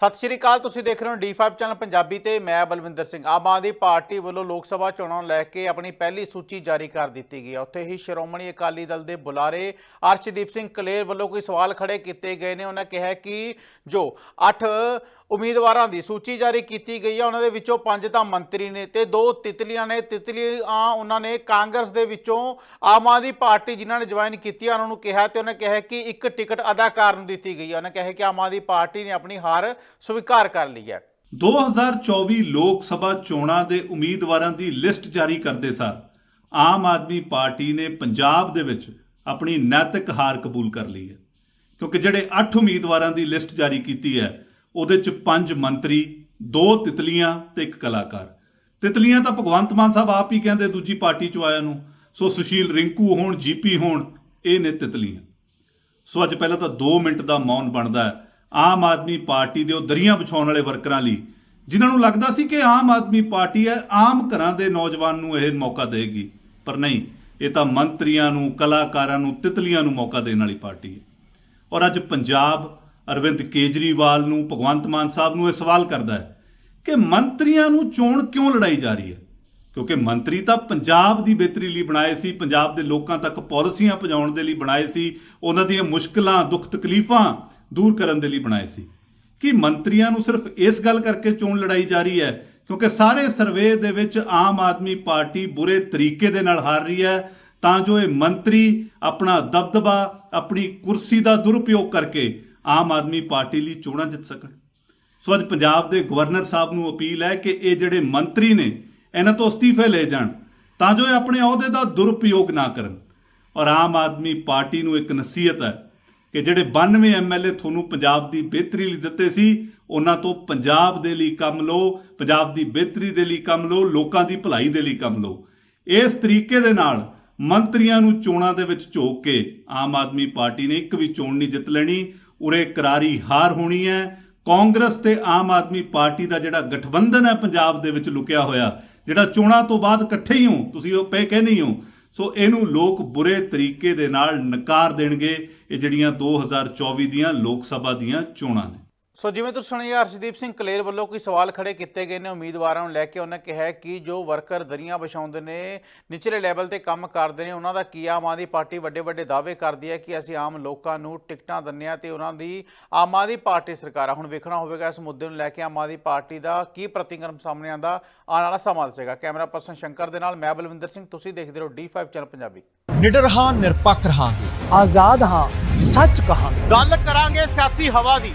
ਸਤਿ ਸ਼੍ਰੀ ਅਕਾਲ, ਤੁਸੀਂ ਦੇਖ ਰਹੇ ਹੋ D5 ਚੈਨਲ ਪੰਜਾਬੀ ਤੇ ਮੈਂ ਬਲਵਿੰਦਰ ਸਿੰਘ। ਆਮ ਆਦਮੀ ਪਾਰਟੀ ਵੱਲੋਂ ਲੋਕ ਸਭਾ ਚੋਣਾਂ ਨੂੰ ਲੈ ਕੇ ਆਪਣੀ ਪਹਿਲੀ ਸੂਚੀ ਜਾਰੀ ਕਰ ਦਿੱਤੀ ਗਈ ਹੈ। ਉੱਥੇ ਹੀ ਸ਼੍ਰੋਮਣੀ ਅਕਾਲੀ ਦਲ ਦੇ ਬੁਲਾਰੇ ਅਰਸ਼ਦੀਪ ਸਿੰਘ ਕਲੇਰ ਵੱਲੋਂ ਕੋਈ ਸਵਾਲ ਖੜੇ ਕੀਤੇ ਗਏ ਨੇ। ਉਹਨਾਂ ਕਿਹਾ ਕਿ ਜੋ 8 ਉਮੀਦਵਾਰਾਂ ਦੀ ਸੂਚੀ ਜਾਰੀ ਕੀਤੀ ਗਈ ਹੈ ਉਹਨਾਂ ਦੇ ਵਿੱਚੋਂ ਪੰਜ ਤਾਂ ਮੰਤਰੀ ਨੇ ਤੇ ਦੋ ਤਿਤਲੀਆਂ ਨੇ। ਤਿਤਲੀਆਂ ਉਹਨਾਂ ਨੇ ਕਾਂਗਰਸ ਦੇ ਵਿੱਚੋਂ ਆਮ ਆਦਮੀ ਪਾਰਟੀ ਜਿਨ੍ਹਾਂ ਨੇ ਜੁਆਇਨ ਕੀਤੀ ਹੈ ਉਹਨਾਂ ਨੂੰ ਕਿਹਾ ਤੇ ਉਹਨਾਂ ਕਿਹਾ ਕਿ ਇੱਕ ਟਿਕਟ ਅਦਾਕਾਰ ਨੂੰ ਦਿੱਤੀ ਗਈ ਹੈ ਉਹਨਾਂ ਕਿਹਾ ਕਿ ਆਮ ਆਦਮੀ ਪਾਰਟੀ ਨੇ ਆਪਣੀ ਹਾਰ ਸਵੀਕਾਰ ਕਰ ਲਈ ਹੈ। 2024 ਲੋਕ ਸਭਾ ਚੋਣਾਂ ਦੇ ਉਮੀਦਵਾਰਾਂ ਦੀ ਲਿਸਟ ਜਾਰੀ ਕਰਦੇ ਸਾਰ ਆਮ ਆਦਮੀ ਪਾਰਟੀ ਨੇ ਪੰਜਾਬ ਦੇ ਵਿੱਚ ਆਪਣੀ ਨੈਤਿਕ ਹਾਰ ਕਬੂਲ ਕਰ ਲਈ ਹੈ। ਕਿਉਂਕਿ ਜਿਹੜੇ 8 ਉਮੀਦਵਾਰਾਂ ਦੀ ਲਿਸਟ ਜਾਰੀ ਕੀਤੀ ਹੈ ਉਹਦੇ ਚ ਪੰਜ ਮੰਤਰੀ, ਦੋ ਤਿਤਲੀਆਂ ਤੇ ਇੱਕ ਕਲਾਕਾਰ। ਤਿਤਲੀਆਂ ਤਾਂ ਭਗਵੰਤ ਮਾਨ ਸਾਹਿਬ ਆਪ ਹੀ ਕਹਿੰਦੇ ਦੂਜੀ ਪਾਰਟੀ ਚ ਆਇਆ ਨੂੰ, ਸੋ ਸੁਸ਼ੀਲ ਰਿੰਕੂ ਹੋਣ, ਜੀਪੀ ਹੋਣ, ਇਹ ਨੇ ਤਿਤਲੀਆਂ। ਸੋ ਅੱਜ ਪਹਿਲਾਂ ਤਾਂ 2 ਮਿੰਟ ਦਾ ਮੌਨ ਬਣਦਾ ਹੈ। ਆਮ ਆਦਮੀ ਪਾਰਟੀ ਦੇ ਉਹ ਦਰੀਆਂ ਵਿਛਾਉਣ ਵਾਲੇ ਵਰਕਰਾਂ ਲਈ, ਜਿਨ੍ਹਾਂ ਨੂੰ ਲੱਗਦਾ ਸੀ ਕਿ ਆਮ ਆਦਮੀ ਪਾਰਟੀ ਹੈ, ਆਮ ਘਰਾਂ ਦੇ ਨੌਜਵਾਨ ਨੂੰ ਇਹ ਮੌਕਾ ਦੇਗੀ। ਪਰ ਨਹੀਂ, ਇਹ ਤਾਂ ਮੰਤਰੀਆਂ ਨੂੰ, ਕਲਾਕਾਰਾਂ ਨੂੰ, ਤਿਤਲੀਆਂ ਨੂੰ ਮੌਕਾ ਦੇਣ ਵਾਲੀ ਪਾਰਟੀ ਹੈ। ਔਰ ਅੱਜ ਪੰਜਾਬ ਅਰਵਿੰਦ ਕੇਜਰੀਵਾਲ ਨੂੰ ਭਗਵੰਤ ਮਾਨ ਸਾਹਿਬ ਨੂੰ ਇਹ ਸਵਾਲ ਕਰਦਾ ਹੈ ਕਿ ਮੰਤਰੀਆਂ ਨੂੰ ਚੋਣ ਕਿਉਂ ਲੜਾਈ ਜਾ ਰਹੀ ਹੈ? ਕਿਉਂਕਿ ਮੰਤਰੀ ਤਾਂ ਪੰਜਾਬ ਦੀ ਬਿਹਤਰੀ ਲਈ ਬਣਾਏ ਸੀ, ਪੰਜਾਬ ਦੇ ਲੋਕਾਂ ਤੱਕ ਪਾਲਿਸੀਆਂ ਪਹੁੰਚਾਉਣ ਦੇ ਲਈ ਬਣਾਏ ਸੀ, ਉਹਨਾਂ ਦੀਆਂ ਮੁਸ਼ਕਲਾਂ, ਦੁੱਖ ਤਕਲੀਫਾਂ ਦੂਰ ਕਰਨ ਦੇ ਲਈ ਬਣਾਏ ਸੀ। ਕਿ ਮੰਤਰੀਆਂ ਨੂੰ ਸਿਰਫ ਇਸ ਗੱਲ ਕਰਕੇ ਚੋਣ ਲੜਾਈ ਜਾ ਰਹੀ ਹੈ? ਕਿਉਂਕਿ ਸਾਰੇ ਸਰਵੇ ਦੇ ਵਿੱਚ ਆਮ ਆਦਮੀ ਪਾਰਟੀ ਬੁਰੇ ਤਰੀਕੇ ਦੇ ਨਾਲ ਹਾਰ ਰਹੀ ਹੈ, ਤਾਂ ਜੋ ਇਹ ਮੰਤਰੀ ਆਪਣਾ ਦਬਦਬਾ, ਆਪਣੀ ਕੁਰਸੀ ਦਾ ਦੁਰਉਪਯੋਗ ਕਰਕੇ ਆਮ ਆਦਮੀ ਪਾਰਟੀ ਲਈ ਚੋਣਾਂ ਜਿੱਤ ਸਕਣ। ਸੋ ਅੱਜ ਪੰਜਾਬ ਦੇ ਗਵਰਨਰ ਸਾਹਿਬ ਨੂੰ ਅਪੀਲ ਹੈ ਕਿ ਇਹ ਜਿਹੜੇ ਮੰਤਰੀ ਨੇ, ਇਹਨਾਂ ਤੋਂ ਅਸਤੀਫੇ ਲੈ ਜਾਣ, ਤਾਂ ਜੋ ਇਹ ਆਪਣੇ ਅਹੁਦੇ ਦਾ ਦੁਰਉਪਯੋਗ ਨਾ ਕਰਨ। ਔਰ ਆਮ ਆਦਮੀ ਪਾਰਟੀ ਨੂੰ ਇੱਕ ਨਸੀਹਤ ਹੈ ਕਿ ਜਿਹੜੇ 92 ਐਮਐਲਏ ਤੁਹਾਨੂੰ ਪੰਜਾਬ ਦੀ ਬਿਹਤਰੀ ਲਈ ਦਿੱਤੇ ਸੀ, ਉਹਨਾਂ ਤੋਂ ਪੰਜਾਬ ਦੇ ਲਈ ਕੰਮ ਲਓ, ਪੰਜਾਬ ਦੀ ਬਿਹਤਰੀ ਦੇ ਲਈ ਕੰਮ ਲਓ, ਲੋਕਾਂ ਦੀ ਭਲਾਈ ਦੇ ਲਈ ਕੰਮ ਲਓ। ਇਸ ਤਰੀਕੇ ਦੇ ਨਾਲ ਮੰਤਰੀਆਂ ਨੂੰ ਚੋਣਾਂ ਦੇ ਵਿੱਚ ਝੋਕ ਕੇ ਆਮ ਆਦਮੀ ਪਾਰਟੀ ਨੇ ਇੱਕ ਵੀ ਚੋਣ ਨਹੀਂ ਜਿੱਤ ਲੈਣੀ ਉਰੇ ਕਰਾਰੀ ਹਾਰ ਹੋਣੀ ਹੈ। ਕਾਂਗਰਸ ਤੇ ਆਮ ਆਦਮੀ ਪਾਰਟੀ ਦਾ ਜਿਹੜਾ ਗਠਬੰਧਨ ਹੈ ਪੰਜਾਬ ਦੇ ਵਿੱਚ ਲੁਕਿਆ ਹੋਇਆ, ਜਿਹੜਾ ਚੋਣਾਂ ਤੋਂ ਬਾਅਦ ਇਕੱਠੇ ਹੀ ਹੋ, ਤੁਸੀਂ ਉਹ ਪਏ ਕਹਿੰਦੇ ਹੀ ਹੋ। ਸੋ ਇਹਨੂੰ ਲੋਕ ਬੁਰੇ ਤਰੀਕੇ ਦੇ ਨਾਲ ਨਕਾਰ ਦੇਣਗੇ, ਇਹ ਜਿਹੜੀਆਂ 2024 ਦੀਆਂ ਲੋਕ ਸਭਾ ਦੀਆਂ ਚੋਣਾਂ ਨੇ। ਸੋ ਜਿਵੇਂ ਤੁਸੀਂ ਸੁਣਿਆ ਅਰਸ਼ਦੀਪ ਸਿੰਘ ਕਲੇਰ ਵੱਲੋਂ ਕੋਈ ਸਵਾਲ ਖੜੇ ਕੀਤੇ ਗਏ ਨੇ ਉਮੀਦਵਾਰਾਂ ਨੂੰ ਲੈ ਕੇ ਉਹਨਾਂ ਕਿਹਾ ਕਿ ਜੋ ਵਰਕਰ ਦਰੀਆਂ ਵਿਛਾਉਂਦੇ ਨੇ ਨਿਚਲੇ ਲੈਵਲ ਤੇ ਕੰਮ ਕਰਦੇ ਨੇ ਉਹਨਾਂ ਦਾ ਕੀ ਆਮ ਆਦਮੀ ਪਾਰਟੀ ਵੱਡੇ ਵੱਡੇ ਦਾਅਵੇ ਕਰਦੀ ਹੈ ਕਿ ਅਸੀਂ ਆਮ ਲੋਕਾਂ ਨੂੰ ਟਿਕਟਾਂ ਦਿੰਦੇ ਹਾਂ ਤੇ ਉਹਨਾਂ ਦੀ ਆਮ ਆਦਮੀ ਪਾਰਟੀ ਸਰਕਾਰ ਆ। ਹੁਣ ਵੇਖਣਾ ਹੋਵੇਗਾ ਇਸ ਮੁੱਦੇ ਨੂੰ ਲੈ ਕੇ ਆਮ ਆਦਮੀ ਪਾਰਟੀ ਦਾ ਕੀ ਪ੍ਰਤੀਕਰਮ ਸਾਹਮਣੇ ਆਂਦਾ ਆਉਣ ਵਾਲਾ ਸਮਾਂ ਦੱਸੇਗਾ। ਕੈਮਰਾ ਪਰਸਨ ਸ਼ੰਕਰ ਦੇ ਨਾਲ ਮੈਂ ਬਲਵਿੰਦਰ ਸਿੰਘ ਤੁਸੀਂ ਦੇਖਦੇ ਰਹੋ D5 ਚੈਨਲ ਪੰਜਾਬੀ। ਨਿਡਰ ਹਾਂ ਨਿਰਪੱਖ ਰਹਾਂਗੇ। ਆਜ਼ਾਦ ਹਾਂ ਸੱਚ ਕਹਾਂਗੇ। ਗੱਲ ਕਰਾਂਗੇ ਸਿਆਸੀ ਹਵਾ ਦੀ।